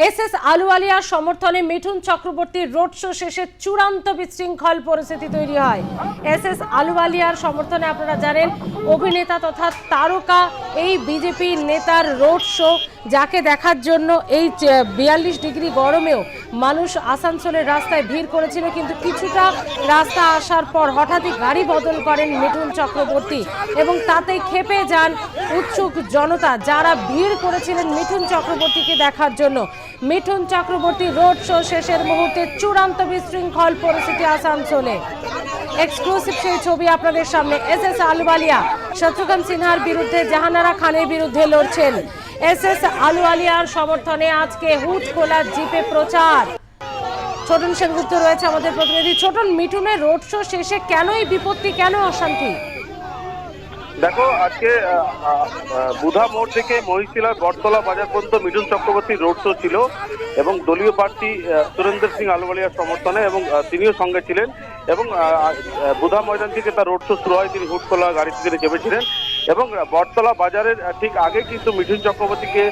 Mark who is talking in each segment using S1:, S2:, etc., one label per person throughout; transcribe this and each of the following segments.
S1: S S আলুওয়ালিয়ার সমর্থনে মিঠুন চক্রবর্তীর road show শেষে চূড়ান্ত বিশৃঙ্খল পরিস্থিতি তৈরি হয়। এস এস আলুয়ালিয়ার সমর্থনে আপনারা জানেন, অভিনেতা তথা তারকা এই বিজেপি নেতার রোড শো, যাকে দেখার জন্য এই বিয়াল্লিশ ডিগ্রি গরমেও মানুষ আসানসোলের রাস্তায় ভিড় করেছিল, কিন্তু কিছুটা রাস্তা আসার পর হঠাৎই গাড়ি বদল করেন মিঠুন চক্রবর্তী এবং তাতেই খেপে যান উৎসুক জনতা যারা ভিড় করেছিলেন মিঠুন চক্রবর্তীকে দেখার জন্য। মিঠুন চক্রবর্তী রোড শো শেষের মুহূর্তে চূড়ান্ত বিশৃঙ্খল পরিস্থিতি আসানসোলে। এক্সক্লুসিভ সেই ছবি আপনাদের সামনে, এস এস আলুওয়ালিয়া শত্রুঘ্ন সিনহার বিরুদ্ধে জাহানারা খানের বিরুদ্ধে লড়ছেন। এস এস আলুওয়ালিয়ার সমর্থনে আজকে হুট খোলা জিপে প্রচার। ছোটন সেনগুপ্ত রয়েছে আমাদের প্রতিনিধি। ছোটন, মিঠুনের রোড শো শেষে কেনই বিপত্তি, কেন অশান্তি?
S2: দেখো, আজকে বুধা মোড় থেকে মহিশিলার বটতলা বাজার পর্যন্ত মিঠুন চক্রবর্তীর রোড শো ছিল এবং দলীয় প্রার্থী সুরেন্দ্র সিং আলুবালিয়ার সমর্থনে এবং তিনিও সঙ্গে ছিলেন এবং বুধা ময়দান থেকে তার রোড শো শুরু হয়। তিনি হুটখোলা গাড়ি থেকে চেপেছিলেন এবং বটতলা বাজারের ঠিক আগে কিন্তু মিঠুন চক্রবর্তীকে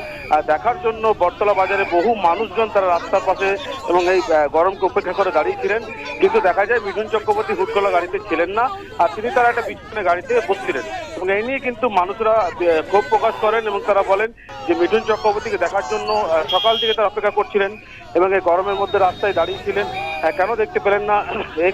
S2: দেখার জন্য বটতলা বাজারে বহু মানুষজন তারা রাস্তার পাশে এবং এই গরমকে উপেক্ষা করে দাঁড়িয়েছিলেন। কিন্তু দেখা যায় মিঠুন চক্রবর্তী হুটখোলা গাড়িতে ছিলেন না আর তিনি তারা একটা পিছনে গাড়িতে বসছিলেন। এবং এই নিয়ে কিন্তু মানুষরা ক্ষোভ প্রকাশ করেন এবং তারা বলেন যে মিঠুন চক্রবর্তীকে দেখার জন্য সকাল থেকে তারা অপেক্ষা করছিলেন এবং এই গরমের মধ্যে রাস্তায় দাঁড়িয়েছিলেন। কেন দেখতে পেলেন না? এই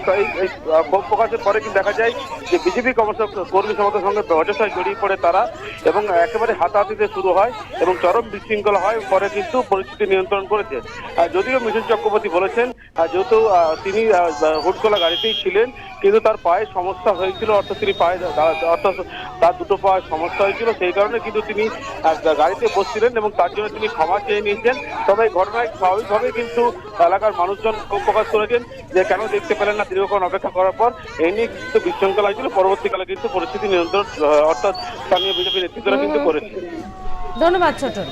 S2: ক্ষোভ প্রকাশের পরে কিন্তু দেখা যায় যে বিজেপি কর্মী সমর্থনের সঙ্গে অযথায় জড়িয়ে পড়ে তারা এবং একেবারে হাতাহাতিতে শুরু হয় এবং চরম বিশৃঙ্খলা হয়, পরে কিন্তু পরিস্থিতি নিয়ন্ত্রণ করেছে। যদিও মিঠুন চক্রবর্তী বলেছেন যেহেতু তিনি হুটকোলা গাড়িতেই ছিলেন কিন্তু তার পায়ে সমস্যা হয়েছিল, অর্থাৎ তিনি পায়ে অর্থাৎ তার দুটো পায়ে সমস্যা হয়েছিল, সেই কারণে কিন্তু তিনি গাড়িতে বসছিলেন এবং তার জন্য তিনি ক্ষমা চেয়ে নিয়েছেন। তবে এই ঘটনায় স্বাভাবিকভাবেই কিন্তু এলাকার মানুষজন ক্ষোভ প্রকাশ করেছেন যে, কেন দেখতে পেলেন না দীর্ঘক্ষণ অপেক্ষা করার পর। এই নিয়ে কিন্তু বিশৃঙ্খলা হয়েছিল, পরবর্তীকালে কিন্তু পরিস্থিতি নিয়ন্ত্রণ, অর্থাৎ স্থানীয় বিজেপি নেতৃত্বরা কিন্তু করেছে।
S1: ধন্যবাদ ছোটন